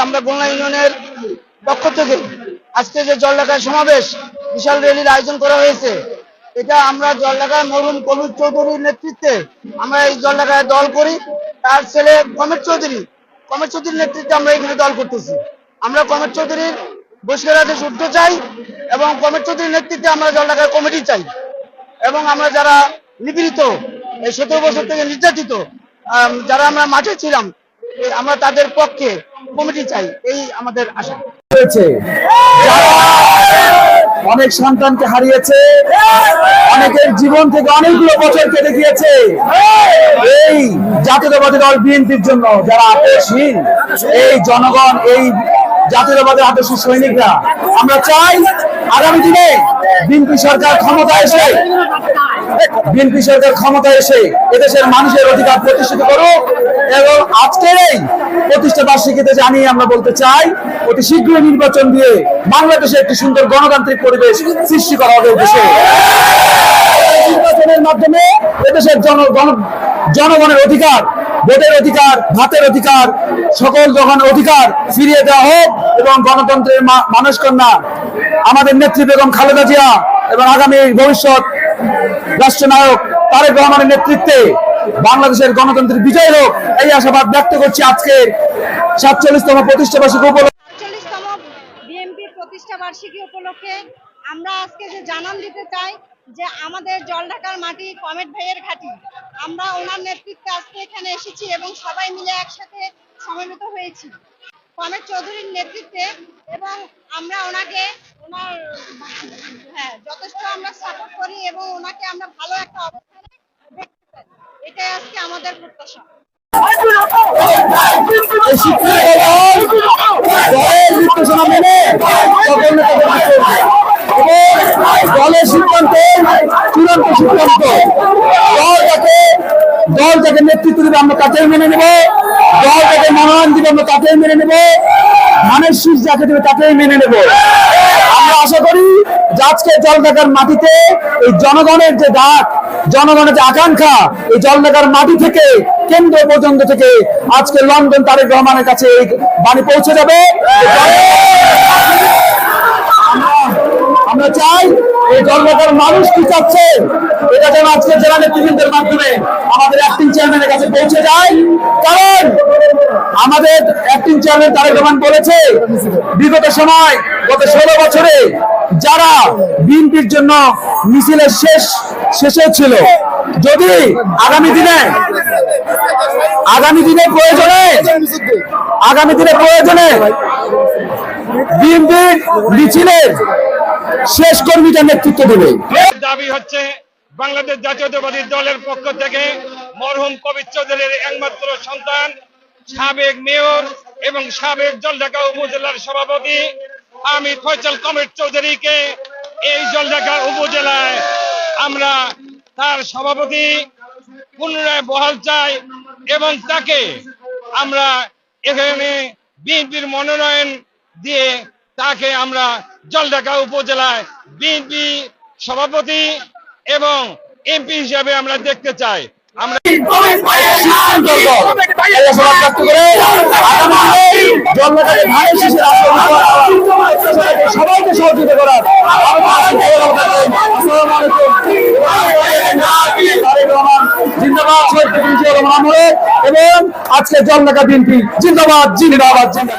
ইউনিয়নের পক্ষ থেকে আজকে যে জলঢাকায় সমাবেশ বিশাল র্যালির আয়োজন করা হয়েছে, এটা আমরা জল জলঢাকায় মরুম কবির চৌধুরীর নেতৃত্বে আমরা এই জলঢাকায় দল করি। তার ছেলে কমের চৌধুরী, কমের চৌধুরীর নেতৃত্বে আমরা এখানে দল করতেছি। আমরা কমের চৌধুরীর বহিষ্কার আদেশ উঠতে চাই এবং কমের চৌধুরীর নেতৃত্বে আমরা জলঢাকায় কমিটি চাই। এবং আমরা যারা নিপীড়িত, এই সতেরো বছর থেকে নির্যাতিত যারা আমরা মাঠে ছিলাম আমরা তাদের পক্ষে কমিটি চাই, এই আমাদের আশা। হয়েছে অনেক সন্তানকে হারিয়েছে, অনেকের জীবন থেকে অনেকগুলো বছর কেটে গিয়েছে এই জাতীয়তাবাদী দল বিএনপির জন্য যারা আপোষহীন, এই জনগণ, এই জাতীয়তাবাদের আদর্শ সৈনিকরা, আমরা চাই আগামী দিনে বিএনপি সরকার ক্ষমতা এসে বিএনপি সরকার ক্ষমতা এসে এদেশের মানুষের অধিকার প্রতিষ্ঠিত করুক এবং আজকের এই প্রতিষ্ঠা বার্ষিকীতে জানিয়ে আমরা বলতে চাই, অতি শীঘ্রই নির্বাচন দিয়ে বাংলাদেশে একটি সুন্দর গণতান্ত্রিক পরিবেশ সৃষ্টি করা হবে দেশে। নির্বাচনের মাধ্যমে এদেশের জন জনগণের অধিকার, ভোটের অধিকার, ভাতের অধিকার, সকল জনগণের অধিকার ফিরিয়ে দেওয়া হোক এবং গণতন্ত্রের মানুষ কন্যা, আমাদের নেত্রী বেগম খালেদা জিয়া এবং আগামী ভবিষ্যৎ রাষ্ট্রনায়ক তারেক রহমানের নেতৃত্বে বাংলাদেশের গণতন্ত্রের বিজয় হোক এই আশাবাদ ব্যক্ত করছি আজকে সাতচল্লিশতম প্রতিষ্ঠা বার্ষিকী উপলক্ষে। আটচল্লিশতম বিএনপির প্রতিষ্ঠা বার্ষিকী উপলক্ষে আমরা আজকে যে জানান দিতে চাই যে আমাদের জলঢাকার মাটি কমেট ভাইয়ের ঘাঁটি। আমরা ওনার নেতৃত্বে আজকে এখানে এসেছি এবং সবাই মিলে একসাথে সমবেত হয়েছি। কমেট চৌধুরীর নেতৃত্বে এবং আমরা ওনাকে ওনার হ্যাঁ আমরা সাপোর্ট দলের সিদ্ধান্ত চূড়ান্ত সিদ্ধান্ত। দল যাকে দল যাকে নেতৃত্ব দেবে, আমরা তাকেই মেনে নেব। দল যাকে মনোনয়ন দিবে, আমরা তাকেই মেনে নেব। ধানের শীষ যাকে দেবে তাকেই মেনে নেব। আমরা আশা করি যে আজকে জলঢাকার মাটিতে এই জনগণের যে ডাক, জনগণের যে আকাঙ্ক্ষা, এই জলঢাকার মাটি থেকে, কেন্দ্র পর্যন্ত থেকে আজকে লন্ডন তারেক রহমানের কাছে এই বাণী পৌঁছে যাবে। আমরা- চাই এই জলঢাকার মানুষ কি চাচ্ছে, এটা যেন আজকে জেলা নেতৃবৃন্দের মাধ্যমে আমাদের অ্যাক্টিং চেয়ারম্যানের কাছে পৌঁছে যায়। কারণ আমাদের অ্যাক্টিং চেয়ারম্যান তারেক রহমান বলেছে, বিগত সময়, গত ষোলো বছরে যারা বিএনপির জন্য মিছিলের শেষ, শেষে ছিল, যদি আগামী দিনে আগামী দিনে প্রয়োজনে, আগামী দিনে প্রয়োজনে বিএনপির মিছিলের শেষ কর্মীটা নেতৃত্ব দেবে। দাবি হচ্ছে বাংলাদেশ জাতীয়তাবাদী দলের পক্ষ থেকে মরহুম কবির চৌধুরীর একমাত্র সন্তান সাবেক মেয়র এবং সাবেক জলঢাকা উপজেলার সভাপতি আমি ফয়সাল কমির চৌধুরীকে এই জলঢাকা উপজেলায় আমরা তার সভাপতি পুনরায় বহাল চাই এবং তাকে আমরা এখানে বিএনপির মনোনয়ন দিয়ে তাকে আমরা জলঢাকা উপজেলায় বিএনপি সভাপতি এবং এমপি হিসাবে আমরা দেখতে চাই। আমরা সবাইকে সহযোগিতা করার জিন্দাবাদ শহীদ এবং আজকে জিন্দাবাদ জিন্দাবাদ জিন্দাবাদ।